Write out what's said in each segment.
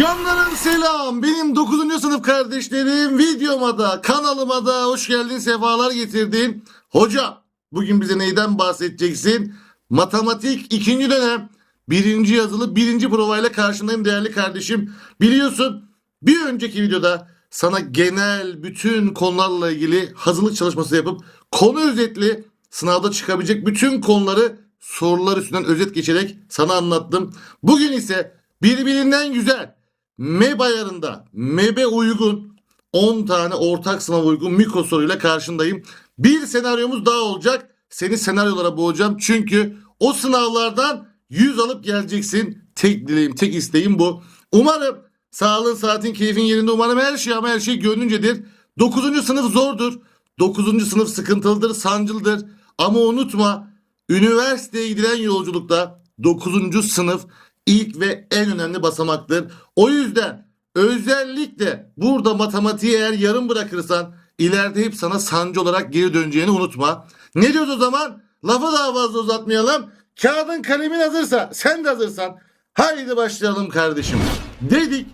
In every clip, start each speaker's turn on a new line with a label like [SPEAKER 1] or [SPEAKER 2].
[SPEAKER 1] Canlarım selam. Benim 9. sınıf kardeşlerim videoma da kanalıma da hoş geldin sefalar getirdin. Hocam bugün bize neyden bahsedeceksin? Matematik 2. dönem 1. yazılı 1. provayla karşındayım değerli kardeşim. Biliyorsun bir önceki videoda sana genel bütün konularla ilgili hazırlık çalışması yapıp konu özetli sınavda çıkabilecek bütün konuları sorular üstünden özet geçerek sana anlattım. Bugün ise birbirinden güzel MEB ayarında MEB'e uygun 10 tane ortak sınav uygun mikro soruyla karşındayım. Bir senaryomuz daha olacak. Seni senaryolara boğacağım. Çünkü o sınavlardan 100 alıp geleceksin. Tek dileğim, tek isteğim bu. Umarım sağlığın, saatin, keyfin yerinde. Umarım her şey ama her şey gönlüncedir. 9. sınıf zordur. 9. sınıf sıkıntılıdır, sancılıdır. Ama unutma üniversiteye gidilen yolculukta 9. sınıf ilk ve en önemli basamaktır. O yüzden özellikle burada matematiği eğer yarım bırakırsan ileride hep sana sancı olarak geri döneceğini unutma. Ne diyoruz o zaman? Lafı daha fazla uzatmayalım. Kağıdın kalemin hazırsa sen de hazırsan haydi başlayalım kardeşim. Dedik.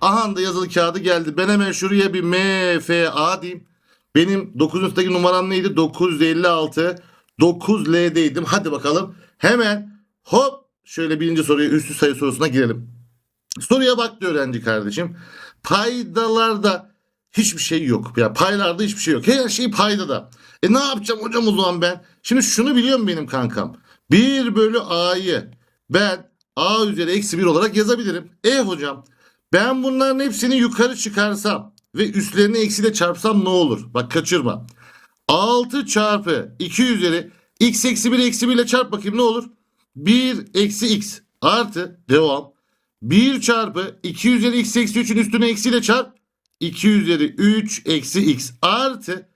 [SPEAKER 1] Aha da yazılı kağıdı geldi. Ben hemen şuraya bir MFA diyeyim. Benim 9. sınıftaki numaram neydi? 956. 9L'deydim. Hadi bakalım. Hemen hop şöyle birinci soruya üstü sayı sorusuna girelim. Soruya bak diyor öğrenci kardeşim. Paydalarda hiçbir şey yok. Ya paylarda hiçbir şey yok. Her şey paydada. E ne yapacağım hocam o zaman ben? Şimdi şunu biliyorum benim kankam. 1 bölü A'yı ben A üzeri eksi 1 olarak yazabilirim. E hocam ben bunların hepsini yukarı çıkarsam ve üstlerini eksiyle çarpsam ne olur? Bak kaçırma. 6 çarpı 2 üzeri x eksi 1 eksi 1 ile çarp bakayım ne olur? 1 eksi x artı devam. 1 çarpı 2 üzeri x eksi 3'ün üstüne eksiyle çarp. 2 üzeri 3 eksi x artı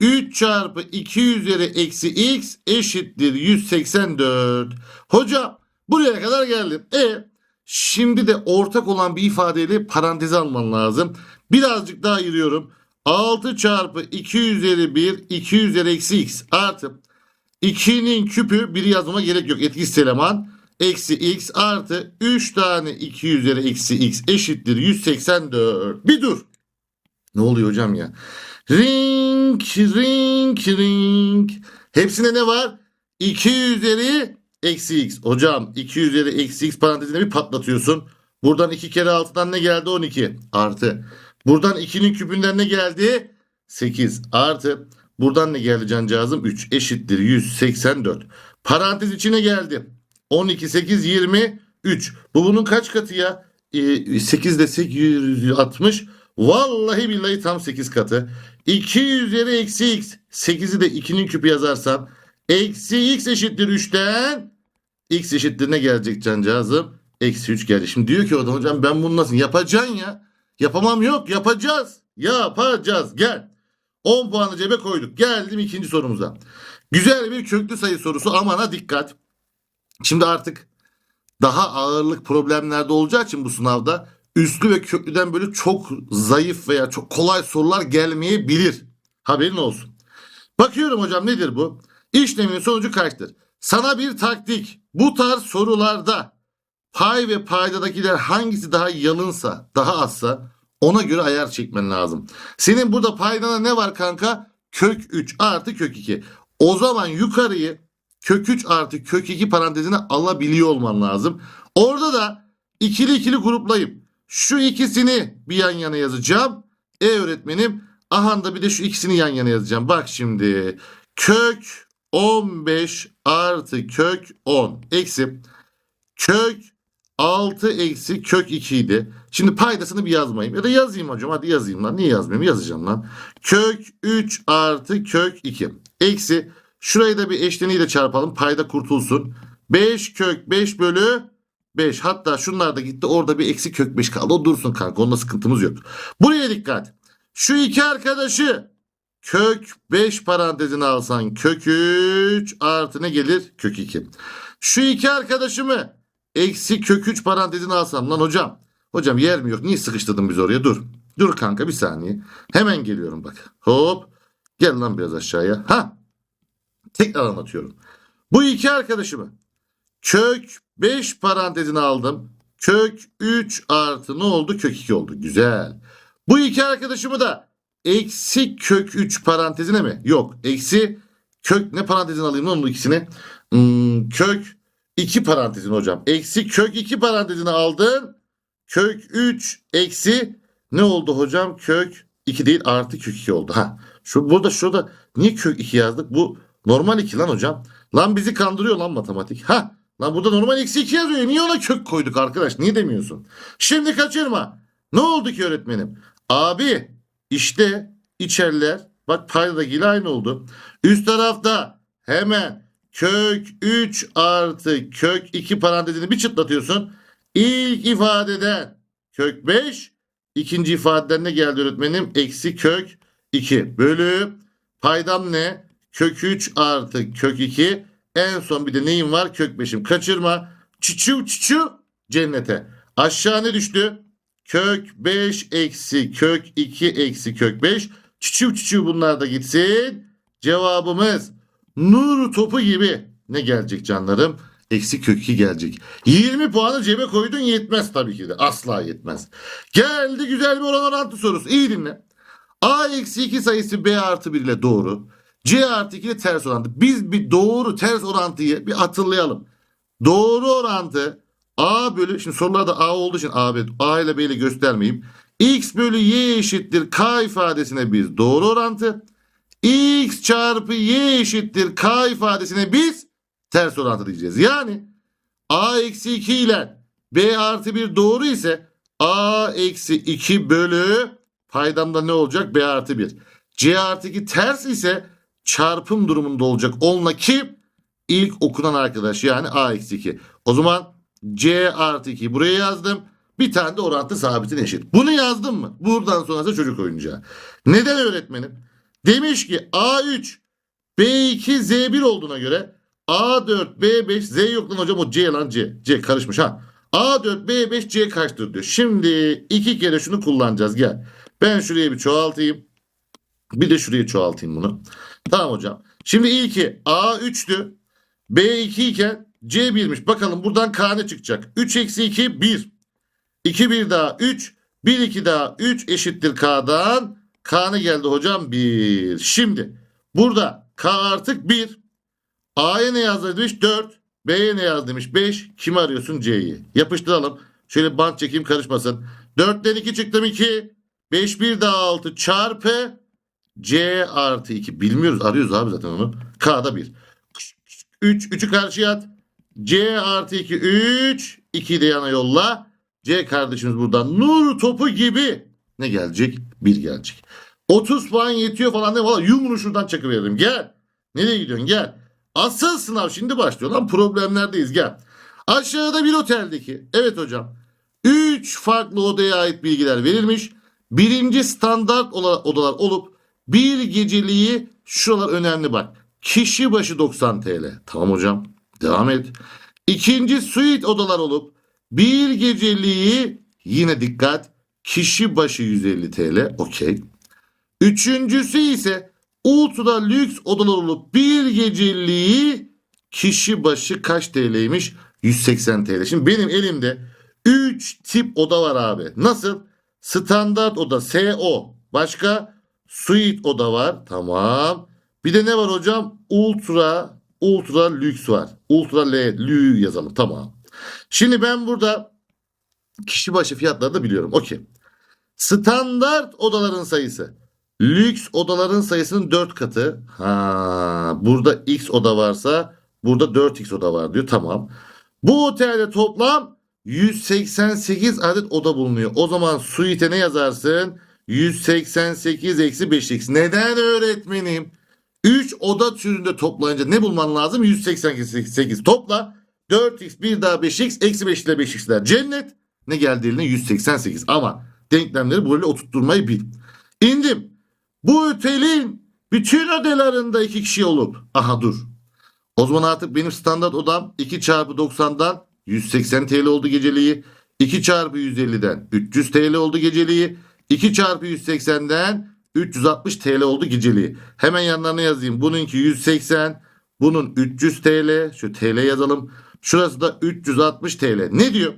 [SPEAKER 1] 3 çarpı 2 üzeri eksi x eşittir 184. Hocam buraya kadar geldim. E şimdi de ortak olan bir ifadeyle paranteze alman lazım. Birazcık daha ayırıyorum. 6 çarpı 2 üzeri 1 2 üzeri eksi x artı 2'nin küpü biri yazmama gerek yok. Etkisiz eleman eksi x artı 3 tane 2 üzeri eksi x eşittir 184. Bir dur. Ne oluyor hocam ya? Ring ring ring. Hepsinde ne var? 2 üzeri eksi x. Hocam 2 üzeri eksi x parantezine bir patlatıyorsun. Buradan 2 kere 6'dan ne geldi? 12 artı. Buradan 2'nin küpünden ne geldi? 8 artı. Buradan ne geldi cancağızım? 3 eşittir 184. Parantez içine geldi. 12, 8, 23. Bu bunun kaç katı ya? Ee, 8 desek 160. Vallahi billahi tam 8 katı. 2 üzeri eksi x. 8'i de 2'nin küpü yazarsan. Eksi x eşittir 3'ten. X eşittir ne gelecek cancağızım? Eksi 3 geldi. Şimdi diyor ki o hocam ben bunu nasıl yapacaksın ya? Yapamam yok yapacağız. Yapacağız gel. 10 puanı cebe koyduk. Geldim ikinci sorumuza. Güzel bir köklü sayı sorusu amana dikkat. Şimdi artık daha ağırlık problemlerde olacağı için bu sınavda üstlü ve köklüden böyle çok zayıf veya çok kolay sorular gelmeyebilir. Haberin olsun. Bakıyorum hocam nedir bu? İşlemin sonucu kaçtır? Sana bir taktik. Bu tarz sorularda pay ve paydadakiler hangisi daha yalınsa, daha azsa ona göre ayar çekmen lazım. Senin burada paydana ne var kanka? Kök 3 artı kök 2. O zaman yukarıyı kök 3 artı kök 2 parantezine alabiliyor olman lazım. Orada da ikili ikili gruplayıp şu ikisini bir yan yana yazacağım. E öğretmenim aha da bir de şu ikisini yan yana yazacağım. Bak şimdi kök 15 artı kök 10 eksi kök 6 eksi kök 2 idi. Şimdi paydasını bir yazmayayım. Ya da yazayım hocam. Hadi yazayım lan. Niye yazmayayım? Yazacağım lan. Kök 3 artı kök 2. Eksi. Şurayı da bir eşleniyle çarpalım. Payda kurtulsun. 5 kök 5 bölü 5. Hatta şunlar da gitti. Orada bir eksi kök 5 kaldı. O dursun kanka. Onda sıkıntımız yok. Buraya dikkat. Şu iki arkadaşı kök 5 parantezine alsan kök 3 artı ne gelir? Kök 2. Şu iki arkadaşımı eksi kök 3 parantezine alsam lan hocam. Hocam yer mi yok? Niye sıkıştırdın biz oraya? Dur. Dur kanka bir saniye. Hemen geliyorum bak. Hop. Gel lan biraz aşağıya. Ha. Tekrar anlatıyorum. Bu iki arkadaşımı kök 5 parantezine aldım. kök 3 artı ne oldu? Kök 2 oldu. Güzel. Bu iki arkadaşımı da eksi kök 3 parantezine mi? Yok. Eksi kök ne parantezine alayım lan onun ikisini? Hmm, kök 2 parantezine hocam. Eksi kök 2 parantezine aldın. Kök 3 eksi ne oldu hocam? Kök 2 değil artı kök 2 oldu. Ha. Şu burada şurada niye kök 2 yazdık? Bu normal 2 lan hocam. Lan bizi kandırıyor lan matematik. Ha. Lan burada normal eksi 2 yazıyor. Niye ona kök koyduk arkadaş? Niye demiyorsun? Şimdi kaçırma. Ne oldu ki öğretmenim? Abi işte içerler bak paydakiyle aynı oldu. Üst tarafta hemen kök 3 artı kök 2 parantezini bir çıtlatıyorsun. İlk ifadeden kök 5 ikinci ifadeden ne geldi öğretmenim? Eksi kök 2 bölü paydam ne? Kök 3 artı kök 2 en son bir de neyim var? Kök 5'im. Kaçırma. Çiçu çiçu cennete. Aşağı ne düştü? Kök 5 eksi kök 2 eksi kök 5. Çiçu çiçu bunlar da gitsin. Cevabımız nur topu gibi. Ne gelecek canlarım? Eksi kök 2 gelecek. 20 puanı cebe koydun yetmez tabii ki de. Asla yetmez. Geldi güzel bir oran orantı sorusu. İyi dinle. A eksi 2 sayısı B artı 1 ile doğru. C artı 2 ile ters orantı. Biz bir doğru ters orantıyı bir hatırlayalım. Doğru orantı A bölü şimdi sorularda A olduğu için A, B, A ile B ile göstermeyeyim. X bölü Y eşittir K ifadesine biz doğru orantı. X çarpı Y eşittir K ifadesine biz ters orantı diyeceğiz. Yani A eksi 2 ile B artı 1 doğru ise A eksi 2 bölü paydamda ne olacak? B artı 1. C artı 2 ters ise çarpım durumunda olacak. Onunla kim? İlk okunan arkadaş yani A eksi 2. O zaman C artı 2 buraya yazdım. Bir tane de orantı sabitine eşit. Bunu yazdım mı? Buradan sonrası çocuk oyuncağı. Neden öğretmenim? Demiş ki A3 B2 Z1 olduğuna göre A4 B5 Z yok lan hocam o C lan C. C karışmış ha. A4 B5 C kaçtır diyor. Şimdi iki kere şunu kullanacağız gel. Ben şuraya bir çoğaltayım. Bir de şuraya çoğaltayım bunu. Tamam hocam. Şimdi ilki A3'tü. B2 iken C1'miş. Bakalım buradan K ne çıkacak? 3 eksi 2 1. 2 1 daha 3. 1 2 daha 3 eşittir K'dan. K ne geldi hocam? 1. Şimdi burada K artık 1. A'ya ne yazdı demiş? 4. B'ye ne yaz demiş? 5. Kimi arıyorsun? C'yi. Yapıştıralım. Şöyle bant çekeyim karışmasın. 4'ten 2 çıktım 2. 5 1 daha 6 çarpı C artı 2. Bilmiyoruz. Arıyoruz abi zaten onu. K'da 1. 3. 3'ü karşıya at. C artı 2 3. 2'yi de yana yolla. C kardeşimiz buradan nur topu gibi ne gelecek? 1 gelecek. 30 puan yetiyor falan ne valla yumruğu şuradan çakıverelim. Gel. Nereye gidiyorsun? Gel. Asıl sınav şimdi başlıyor lan. Problemlerdeyiz. Gel. Aşağıda bir oteldeki. Evet hocam. 3 farklı odaya ait bilgiler verilmiş. Birinci standart odalar olup bir geceliği şuralar önemli bak. Kişi başı 90 TL. Tamam hocam. Devam et. İkinci suite odalar olup bir geceliği yine dikkat kişi başı 150 TL. Okey. Üçüncüsü ise ultra lüks odalar olup bir geceliği kişi başı kaç TL'ymiş? 180 TL. Şimdi benim elimde 3 tip oda var abi. Nasıl? Standart oda SO. Başka? Suite oda var. Tamam. Bir de ne var hocam? Ultra ultra lüks var. Ultra L lü yazalım. Tamam. Şimdi ben burada kişi başı fiyatları da biliyorum. Okey. Standart odaların sayısı. Lüks odaların sayısının 4 katı. Ha, burada X oda varsa burada 4X oda var diyor. Tamam. Bu otelde toplam 188 adet oda bulunuyor. O zaman suite ne yazarsın? 188 eksi 5x. Neden öğretmenim? 3 oda türünde toplayınca ne bulman lazım? 188 topla. 4x bir daha 5x eksi 5 ile 5x'ler. Cennet ne geldi eline? 188. Ama denklemleri böyle oturtturmayı bil. İndim. Bu otelin bütün odalarında iki kişi olup. Aha dur. O zaman artık benim standart odam 2 çarpı 90'dan 180 TL oldu geceliği. 2 çarpı 150'den 300 TL oldu geceliği. 2 çarpı 180'den 360 TL oldu geceliği. Hemen yanlarına yazayım. Bununki 180, bunun 300 TL. Şu TL yazalım. Şurası da 360 TL. Ne diyor?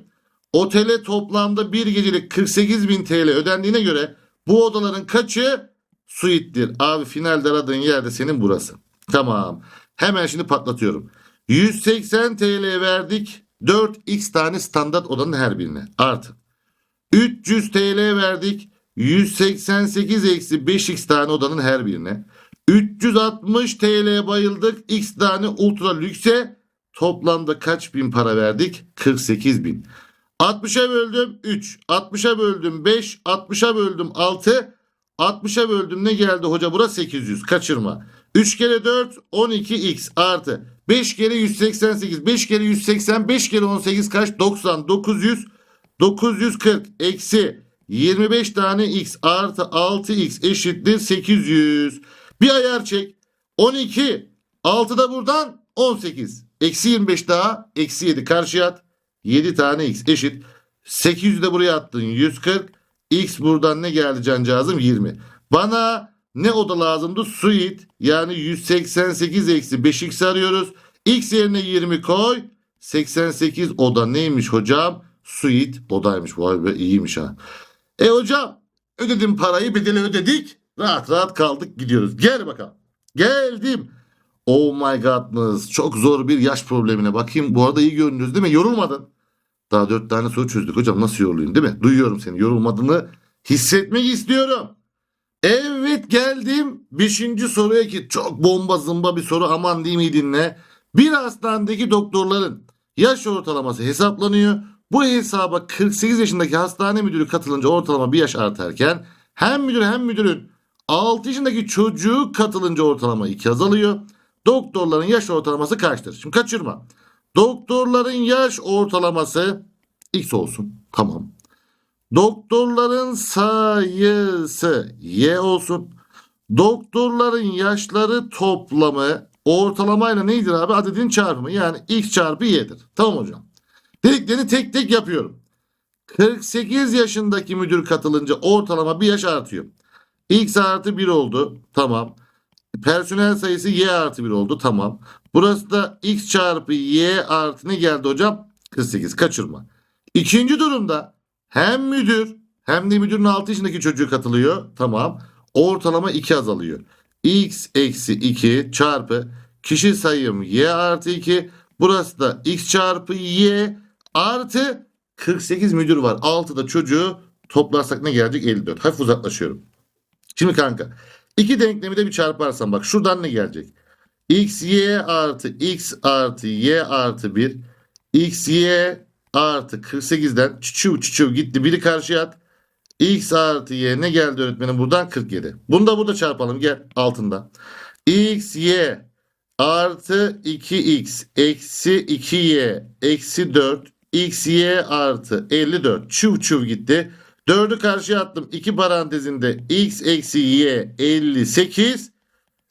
[SPEAKER 1] Otele toplamda bir gecelik 48 bin TL ödendiğine göre bu odaların kaçı suittir? Abi finalde aradığın yerde senin burası. Tamam. Hemen şimdi patlatıyorum. 180 TL verdik. 4x tane standart odanın her birine. Artı. 300 TL verdik. 188 eksi 5x tane odanın her birine. 360 TL bayıldık. X tane ultra lükse. Toplamda kaç bin para verdik? 48 bin. 60'a böldüm 3. 60'a böldüm 5. 60'a böldüm 6. 60'a böldüm ne geldi hoca? Burası 800. Kaçırma. 3 kere 4 12x artı. 5 kere 188 5 kere 180 5 kere 18 kaç? 90 900 940 eksi. 25 tane x artı 6x eşittir 800 bir ayar çek 12 6 da buradan 18 eksi 25 daha eksi 7 karşıya at 7 tane x eşit. 800 de buraya attın 140 x buradan ne geldi cancağızım 20 bana ne oda lazımdı? Suite yani 188 eksi 5x arıyoruz. X yerine 20 koy. 88 oda neymiş hocam? Suite odaymış. Vay be iyiymiş ha. E hocam ödedim parayı bedeli ödedik. Rahat rahat kaldık gidiyoruz. Gel bakalım. Geldim. Oh my godness. Çok zor bir yaş problemine bakayım. Bu arada iyi görünüyoruz değil mi? Yorulmadın. Daha dört tane soru çözdük hocam. Nasıl yorulayım değil mi? Duyuyorum seni. Yorulmadığını hissetmek istiyorum. Evet geldim. Beşinci soruya ki çok bomba zımba bir soru aman diyeyim iyi dinle. Bir hastanedeki doktorların yaş ortalaması hesaplanıyor. Bu hesaba 48 yaşındaki hastane müdürü katılınca ortalama bir yaş artarken hem müdür hem müdürün 6 yaşındaki çocuğu katılınca ortalama 2 azalıyor. Doktorların yaş ortalaması kaçtır? Şimdi kaçırma. Doktorların yaş ortalaması x olsun. Tamam. Doktorların sayısı y olsun. Doktorların yaşları toplamı ortalamayla neydir abi? Adedin çarpımı yani x çarpı y'dir. Tamam hocam. Dediklerini tek tek yapıyorum. 48 yaşındaki müdür katılınca ortalama bir yaş artıyor. X artı 1 oldu. Tamam. Personel sayısı y artı 1 oldu. Tamam. Burası da x çarpı y artı ne geldi hocam? 48. Kaçırma. İkinci durumda hem müdür hem de müdürün 6 yaşındaki çocuğu katılıyor. Tamam. Ortalama 2 azalıyor. x eksi 2 çarpı kişi sayım y artı 2. Burası da x çarpı y artı 48 müdür var. 6 da çocuğu toplarsak ne gelecek? 54. Hafif uzaklaşıyorum. Şimdi kanka iki denklemi de bir çarparsan bak şuradan ne gelecek? X y artı x artı y artı 1 x y artı 48'den çuçuv çuçuv gitti. Biri karşıya at. X artı Y ne geldi öğretmenim buradan? 47. Bunu da burada çarpalım gel altında. X, Y artı 2X eksi 2Y eksi 4 X, Y artı 54. Çuv çuv gitti. 4'ü karşıya attım. 2 parantezinde X eksi Y 58.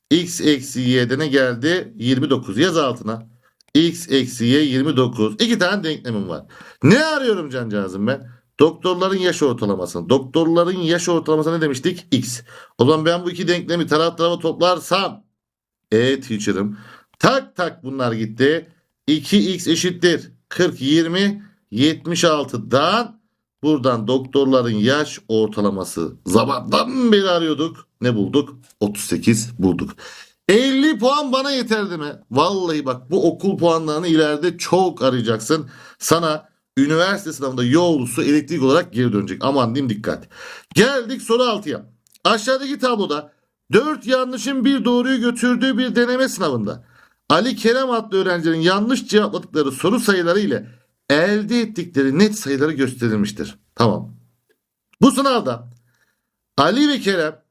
[SPEAKER 1] X eksi Y'de ne geldi? 29. Yaz altına. X eksi Y 29. İki tane denklemim var. Ne arıyorum cancağızım ben? Doktorların yaş ortalamasını. Doktorların yaş ortalaması ne demiştik? X. O zaman ben bu iki denklemi taraf tarafa toplarsam e teacher'ım. Tak tak bunlar gitti. 2x eşittir. 40 20 76'dan buradan doktorların yaş ortalaması zamandan beri arıyorduk. Ne bulduk? 38 bulduk. 50 puan bana yeterdi mi? Vallahi bak bu okul puanlarını ileride çok arayacaksın. Sana üniversite sınavında yollusu elektrik olarak geri dönecek. Aman diyeyim dikkat. Geldik soru 6'ya. Aşağıdaki tabloda 4 yanlışın bir doğruyu götürdüğü bir deneme sınavında Ali Kerem adlı öğrencilerin yanlış cevapladıkları soru sayıları ile elde ettikleri net sayıları gösterilmiştir. Tamam. Bu sınavda Ali ve Kerem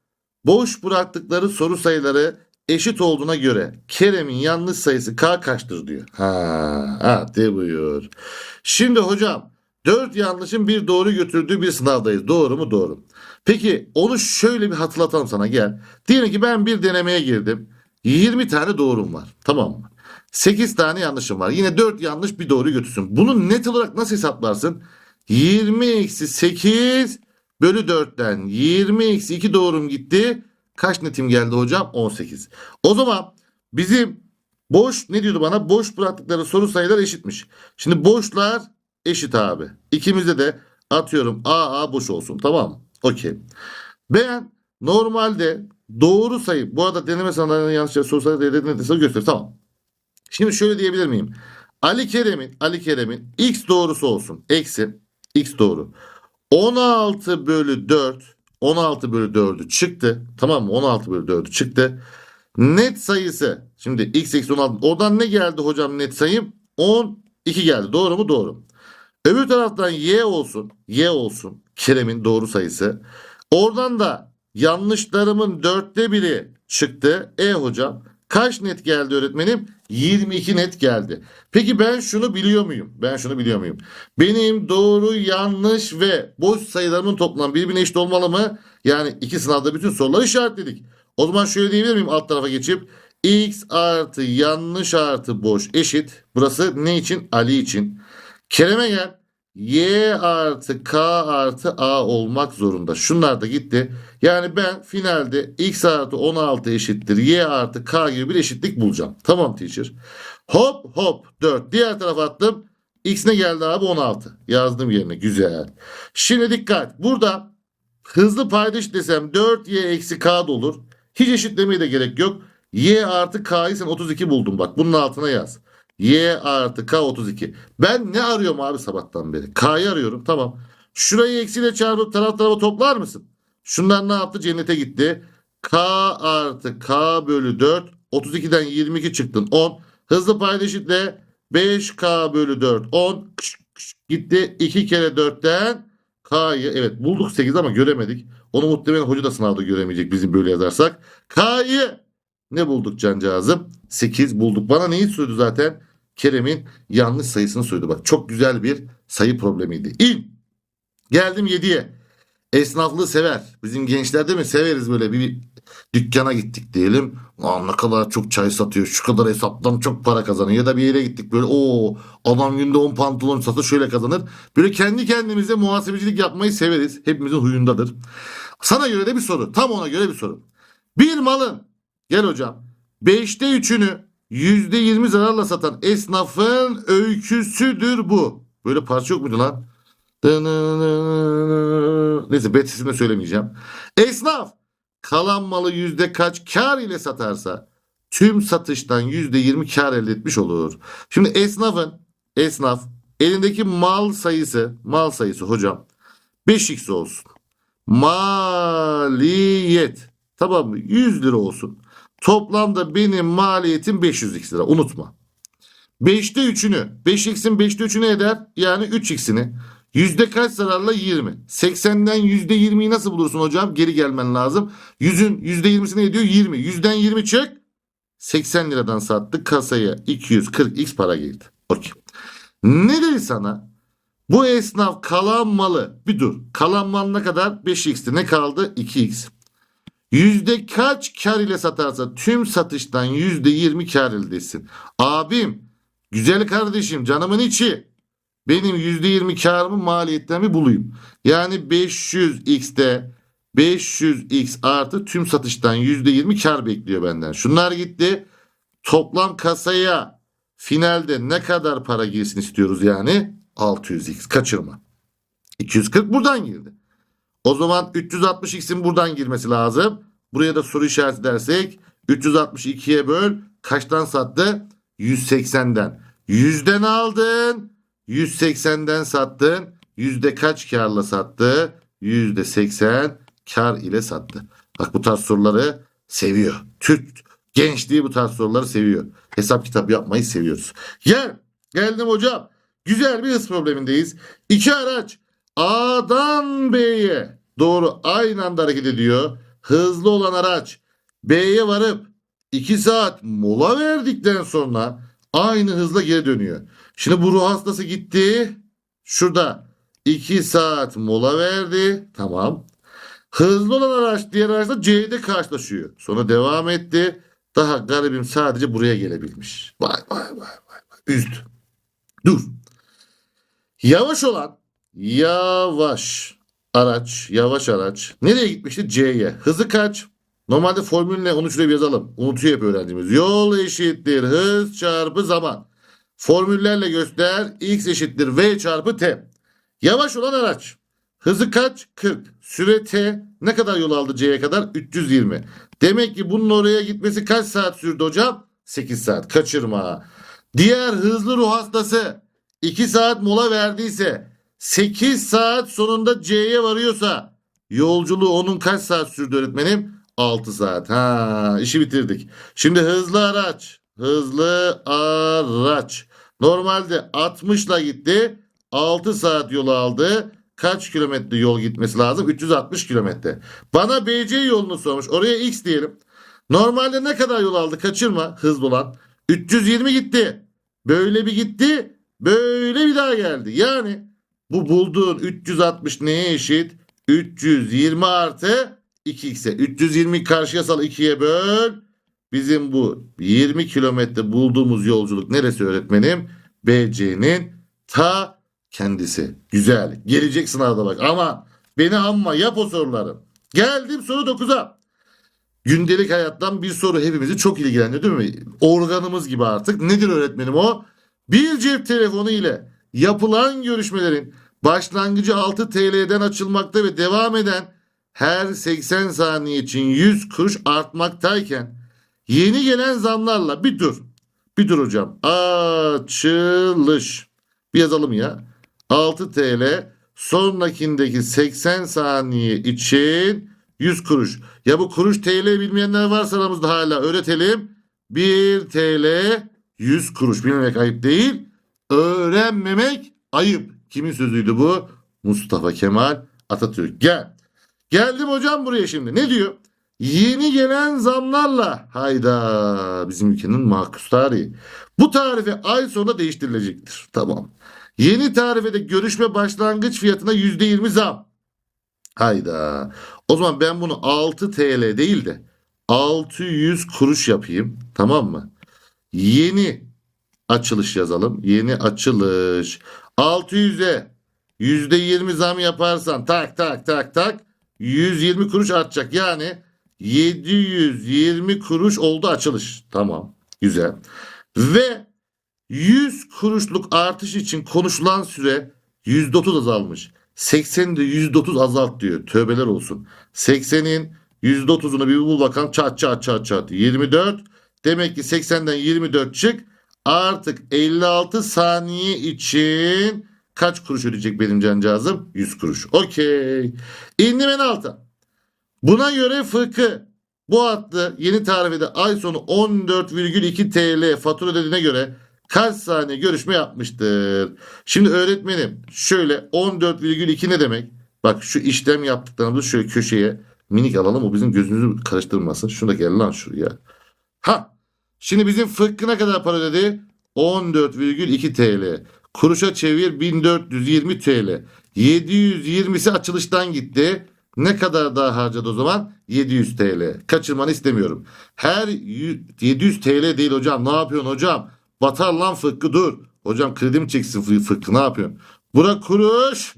[SPEAKER 1] boş bıraktıkları soru sayıları eşit olduğuna göre Kerem'in yanlış sayısı K kaçtır diyor. Ha, hadi buyur. Şimdi hocam 4 yanlışın bir doğru götürdüğü bir sınavdayız. Doğru mu? Doğru. Peki onu şöyle bir hatırlatalım sana gel. Diyelim ki ben bir denemeye girdim. 20 tane doğrum var. Tamam mı? 8 tane yanlışım var. Yine 4 yanlış bir doğru götürsün. Bunu net olarak nasıl hesaplarsın? 20 eksi 8 bölü 4'ten 20 eksi 2 doğrum gitti. Kaç netim geldi hocam? 18. O zaman bizim boş ne diyordu bana? Boş bıraktıkları soru sayıları eşitmiş. Şimdi boşlar eşit abi. İkimizde de atıyorum A A boş olsun tamam mı? Okey. Ben normalde doğru sayı bu arada deneme sandalyenin yanlışça soru sayı dediğinde göster. Tamam. Şimdi şöyle diyebilir miyim? Ali Kerem'in Ali Kerem'in x doğrusu olsun. Eksi x doğru. 16 bölü 4 16 bölü 4'ü çıktı. Tamam mı? 16 bölü 4'ü çıktı. Net sayısı şimdi x eksi 16 oradan ne geldi hocam net sayım? 12 geldi. Doğru mu? Doğru. Öbür taraftan y olsun. Y olsun. Kerem'in doğru sayısı. Oradan da yanlışlarımın dörtte biri çıktı. E hocam kaç net geldi öğretmenim? 22 net geldi. Peki ben şunu biliyor muyum? Ben şunu biliyor muyum? Benim doğru, yanlış ve boş sayılarımın toplamı birbirine eşit olmalı mı? Yani iki sınavda bütün soruları işaretledik. O zaman şöyle diyebilir miyim alt tarafa geçip? X artı yanlış artı boş eşit. Burası ne için? Ali için. Kerem'e gel. Y artı K artı A olmak zorunda. Şunlar da gitti. Yani ben finalde X artı 16 eşittir. Y artı K gibi bir eşitlik bulacağım. Tamam teacher. Hop hop 4. Diğer tarafa attım. X ne geldi abi? 16. Yazdım yerine. Güzel. Şimdi dikkat. Burada hızlı paydaş desem 4y eksi k da olur. Hiç eşitlemeye de gerek yok. y artı k'yı sen 32 buldun bak. Bunun altına yaz. Y artı k 32. Ben ne arıyorum abi sabahtan beri? K'yı arıyorum. Tamam. Şurayı eksiyle çarpıp taraf tarafa toplar mısın? Şunlar ne yaptı? Cennete gitti. K artı K bölü 4. 32'den 22 çıktın 10. Hızlı paydaşıkla 5K bölü 4 10. Kış, kış, gitti. 2 kere 4'ten K'yı evet bulduk 8 ama göremedik. Onu muhtemelen hoca da sınavda göremeyecek bizim böyle yazarsak. K'yı ne bulduk cancağızım? 8 bulduk. Bana neyi sordu zaten? Kerem'in yanlış sayısını sordu. Bak çok güzel bir sayı problemiydi. İn. Geldim 7'ye. Esnaflığı sever. Bizim gençler değil mi? Severiz böyle bir dükkana gittik diyelim. Aa, ne kadar çok çay satıyor. Şu kadar hesaptan çok para kazanıyor. Ya da bir yere gittik böyle o adam günde 10 pantolon satır şöyle kazanır. Böyle kendi kendimize muhasebecilik yapmayı severiz. Hepimizin huyundadır. Sana göre de bir soru. Tam ona göre bir soru. Bir malın gel hocam 5'te 3'ünü %20 zararla satan esnafın öyküsüdür bu. Böyle parça yok muydu lan? Neyse betisini söylemeyeceğim. Esnaf kalan malı yüzde kaç kar ile satarsa tüm satıştan yüzde yirmi kar elde etmiş olur. Şimdi esnafın esnaf elindeki mal sayısı mal sayısı hocam 5x olsun. Maliyet tamam mı? 100 lira olsun. Toplamda benim maliyetim 500x lira unutma. 5'te 3'ünü 5x'in 5'te 3'ünü eder yani 3x'ini. Yüzde kaç zararla 20. 80'den yüzde 20'yi nasıl bulursun hocam? Geri gelmen lazım. Yüzün yüzde 20'si ne ediyor? 20. Yüzden 20 çek. 80 liradan sattık. Kasaya 240x para girdi. Okey. Ne dedi sana? Bu esnaf kalan malı bir dur. Kalan mal ne kadar? 5x'ti. Ne kaldı? 2x. Yüzde kaç kar ile satarsa tüm satıştan yüzde 20 kar elde etsin. Abim, güzel kardeşim, canımın içi. Benim %20 karımı maliyetten bir bulayım. Yani 500x'te 500x artı tüm satıştan %20 kar bekliyor benden. Şunlar gitti. Toplam kasaya finalde ne kadar para girsin istiyoruz yani? 600x kaçırma. 240 buradan girdi. O zaman 360x'in buradan girmesi lazım. Buraya da soru işareti dersek 362'ye böl kaçtan sattı? 180'den. Yüzden aldın. 180'den sattın. Yüzde kaç karla sattı? Yüzde 80 kar ile sattı. Bak bu tarz soruları seviyor. Türk gençliği bu tarz soruları seviyor. Hesap kitap yapmayı seviyoruz. Gel. Geldim hocam. Güzel bir hız problemindeyiz. İki araç A'dan B'ye doğru aynı anda hareket ediyor. Hızlı olan araç B'ye varıp 2 saat mola verdikten sonra aynı hızla geri dönüyor. Şimdi bu ruh hastası gitti. Şurada 2 saat mola verdi. Tamam. Hızlı olan araç diğer araçla C'de karşılaşıyor. Sonra devam etti. Daha garibim sadece buraya gelebilmiş. Vay vay vay vay. vay. Üzdü. Dur. Yavaş olan yavaş araç, yavaş araç. Nereye gitmişti? C'ye. Hızı kaç? Normalde formülüne onu şuraya yazalım. Unutuyor hep öğrendiğimiz. Yol eşittir hız çarpı zaman. Formüllerle göster. X eşittir V çarpı T. Yavaş olan araç. Hızı kaç? 40. Süre T. Ne kadar yol aldı C'ye kadar? 320. Demek ki bunun oraya gitmesi kaç saat sürdü hocam? 8 saat. Kaçırma. Diğer hızlı ruh hastası 2 saat mola verdiyse 8 saat sonunda C'ye varıyorsa yolculuğu onun kaç saat sürdü öğretmenim? 6 saat. Ha, işi bitirdik. Şimdi hızlı araç. Hızlı araç. Normalde 60 ile gitti. 6 saat yol aldı. Kaç kilometre yol gitmesi lazım? 360 kilometre. Bana BC yolunu sormuş. Oraya X diyelim. Normalde ne kadar yol aldı? Kaçırma hızlı olan. 320 gitti. Böyle bir gitti. Böyle bir daha geldi. Yani bu bulduğun 360 neye eşit? 320 artı 2x'e. 320 karşıya sal 2'ye böl. Bizim bu 20 kilometre bulduğumuz yolculuk neresi öğretmenim? BC'nin ta kendisi. Güzel. Gelecek sınavda bak. Ama beni amma yap o soruları. Geldim soru 9'a. Gündelik hayattan bir soru hepimizi çok ilgilendiriyor değil mi? Organımız gibi artık. Nedir öğretmenim o? Bir cep telefonu ile yapılan görüşmelerin başlangıcı 6 TL'den açılmakta ve devam eden her 80 saniye için 100 kuruş artmaktayken yeni gelen zamlarla bir dur. Bir dur hocam. Açılış. Bir yazalım ya. 6 TL sonrakindeki 80 saniye için 100 kuruş. Ya bu kuruş TL bilmeyenler varsa aramızda hala öğretelim. 1 TL 100 kuruş bilmemek ayıp değil. Öğrenmemek ayıp. Kimin sözüydü bu? Mustafa Kemal Atatürk. Gel. Geldim hocam buraya şimdi. Ne diyor? Yeni gelen zamlarla hayda bizim ülkenin makus tarihi. Bu tarife ay sonunda değiştirilecektir. Tamam. Yeni tarifede görüşme başlangıç fiyatına %20 zam. Hayda. O zaman ben bunu 6 TL değil de 600 kuruş yapayım. Tamam mı? Yeni açılış yazalım. Yeni açılış. 600'e %20 zam yaparsan tak tak tak tak 120 kuruş artacak. Yani 720 kuruş oldu açılış. Tamam. Güzel. Ve 100 kuruşluk artış için konuşulan süre %30 azalmış. 80'de %30 azalt diyor. Tövbeler olsun. 80'in %30'unu bir bul bakalım. Çat çat çat çat. 24. Demek ki 80'den 24 çık. Artık 56 saniye için kaç kuruş ödeyecek benim cancağızım? 100 kuruş. Okey. İndim en alta. Buna göre fıkı bu hattı yeni tarifede ay sonu 14,2 TL fatura ödediğine göre kaç saniye görüşme yapmıştır? Şimdi öğretmenim şöyle 14,2 ne demek? Bak şu işlem yaptıklarımızı şöyle köşeye minik alalım o bizim gözümüzü karıştırmasın. Şunu da gel lan şuraya. Ha şimdi bizim fıkkı ne kadar para ödedi? 14,2 TL. Kuruşa çevir 1420 TL. 720'si açılıştan gitti. Ne kadar daha harcadı o zaman? 700 TL. Kaçırmanı istemiyorum. Her yü- 700 TL değil hocam. Ne yapıyorsun hocam? Batar lan fıkkı dur. Hocam kredi mi çeksin fı- fıkkı ne yapıyorsun? Bura kuruş.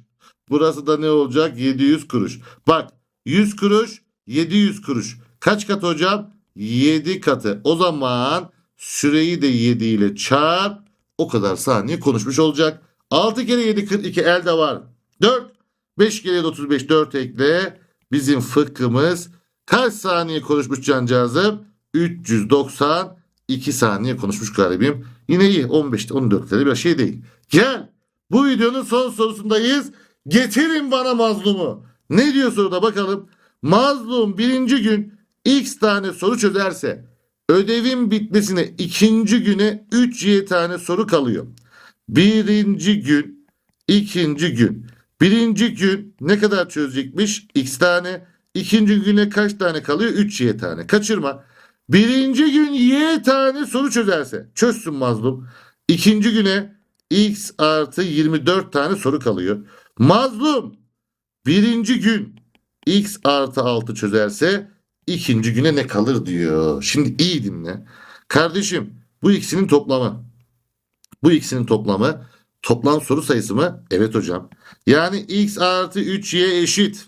[SPEAKER 1] Burası da ne olacak? 700 kuruş. Bak 100 kuruş 700 kuruş. Kaç kat hocam? 7 katı. O zaman süreyi de 7 ile çarp. O kadar saniye konuşmuş olacak. 6 kere 7 42 elde var. 4. 5 kere 7 35 4 ekle. Bizim fıkhımız kaç saniye konuşmuş cancağızım? 392 saniye konuşmuş garibim. Yine iyi 15 14 lira bir şey değil. Gel bu videonun son sorusundayız. Getirin bana mazlumu. Ne diyor soruda bakalım. Mazlum birinci gün x tane soru çözerse ödevin bitmesine ikinci güne 3y tane soru kalıyor. Birinci gün, ikinci gün. Birinci gün ne kadar çözecekmiş? X tane. İkinci güne kaç tane kalıyor? 3y tane. Kaçırma. Birinci gün y tane soru çözerse çözsün mazlum. İkinci güne x artı 24 tane soru kalıyor. Mazlum birinci gün x artı 6 çözerse ikinci güne ne kalır diyor. Şimdi iyi dinle. Kardeşim bu ikisinin toplamı. Bu ikisinin toplamı toplam soru sayısı mı? Evet hocam. Yani x artı 3y eşit.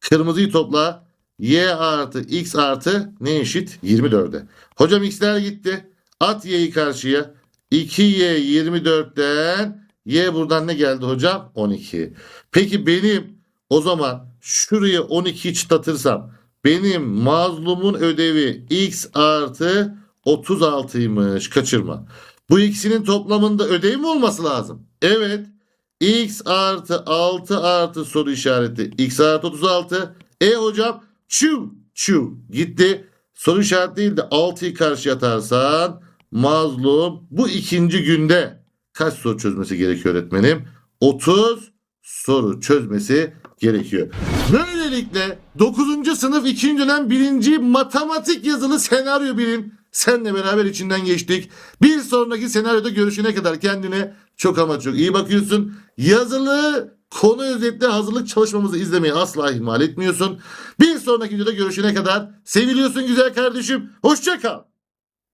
[SPEAKER 1] Kırmızıyı topla. y artı x artı ne eşit? 24'e. Hocam x'ler gitti. At y'yi karşıya. 2y 24'ten y buradan ne geldi hocam? 12. Peki benim o zaman şuraya 12 çıtlatırsam benim mazlumun ödevi x artı 36'ymış. Kaçırma. Bu ikisinin toplamında ödev mi olması lazım? Evet. x artı 6 artı soru işareti x artı 36. E hocam çu çu gitti. Soru işareti değil de 6'yı karşıya atarsan mazlum bu ikinci günde kaç soru çözmesi gerekiyor öğretmenim? 30 soru çözmesi gerekiyor. Böylelikle 9. sınıf 2. dönem 1. matematik yazılı senaryo bilim senle beraber içinden geçtik. Bir sonraki senaryoda görüşene kadar kendine çok ama çok iyi bakıyorsun. Yazılı konu özetle hazırlık çalışmamızı izlemeyi asla ihmal etmiyorsun. Bir sonraki videoda görüşene kadar seviliyorsun güzel kardeşim. Hoşça kal.